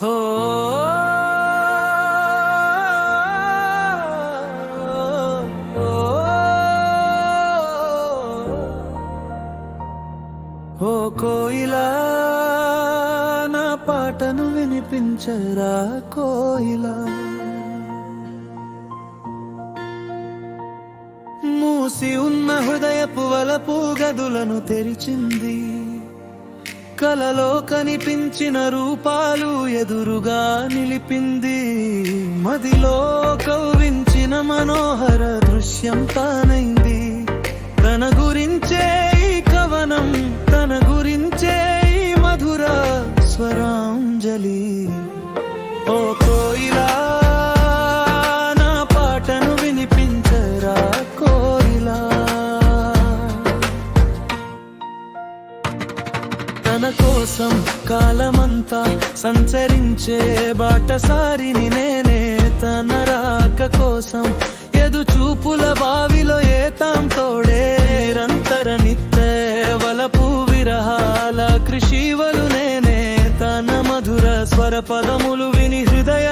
హో ఓ కోయిలా నా పాటను వినిపించరా కోయిలా. మూసి ఉన్న హృదయపు వలపు గదులను తెరిచింది. కలలో కనిపించిన రూపాలు ఎదురుగా నిలిపింది. మదిలో కవ్వించిన మనోహర దృశ్యం తానైంది. తన గురించే తన కోసం కాలమంతా సంచరించే బాటసారిని నేనే తన రాక కోసం ఎదు చూపుల బావిలో ఏతాం తోడే నిరంతర నిత్య వలపు విరహాల కృషివలు నేనే తన మధుర స్వర పదములు విని హృదయ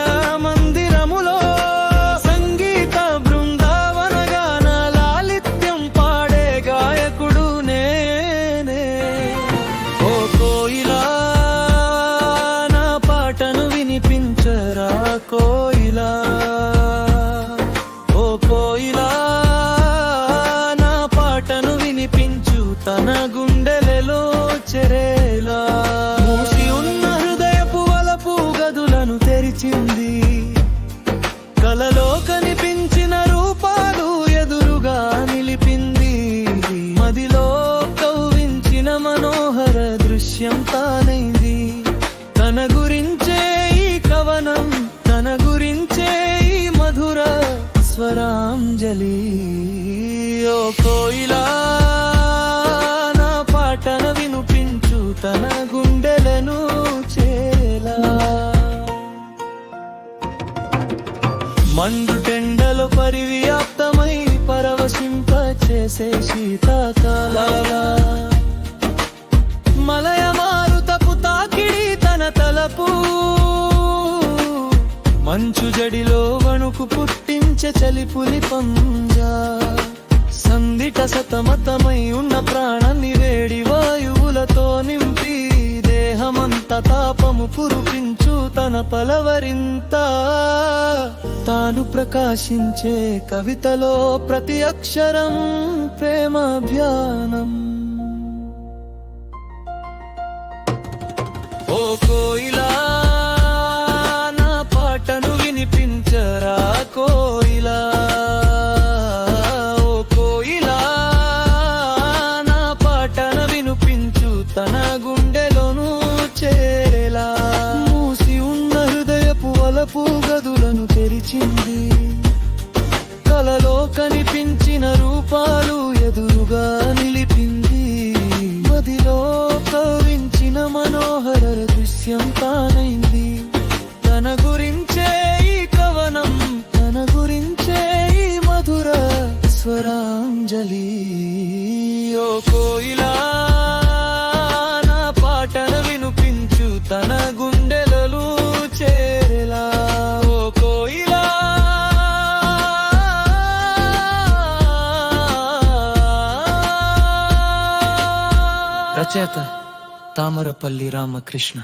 అంజలి ఓ కోయిలా నా పాటన వినిపించు తన గుండెలను చేలా. మండు టెండలు పరివ్యాప్తమై పరవశింప చేసే శీతాకాల మలయ మారుతపు తాకిడి తన తలపు మంచు జడిలో వణుకు పుట్టించే చలిపులి పంజా. సంధిట సతమతమై ఉన్న ప్రాణాన్ని వేడి వాయువులతో నింపి దేహమంత తాపము కురిపించు తన పలవరింత. తాను ప్రకాశించే కవితలో ప్రతి అక్షరం ప్రేమాభ్యాస పూగదులను గదులను తెరిచింది. కలలో కనిపించిన రూపాలు ఎదురుగా నిలిపింది. మదిలో కవించిన మనోహర దృశ్యం తానైంది. తన గురించే ఈ కవనం తన గురించే ఈ మధుర స్వరాంజలి. ఓ కోయిలా రచయిత తామరపల్లి రామకృష్ణ.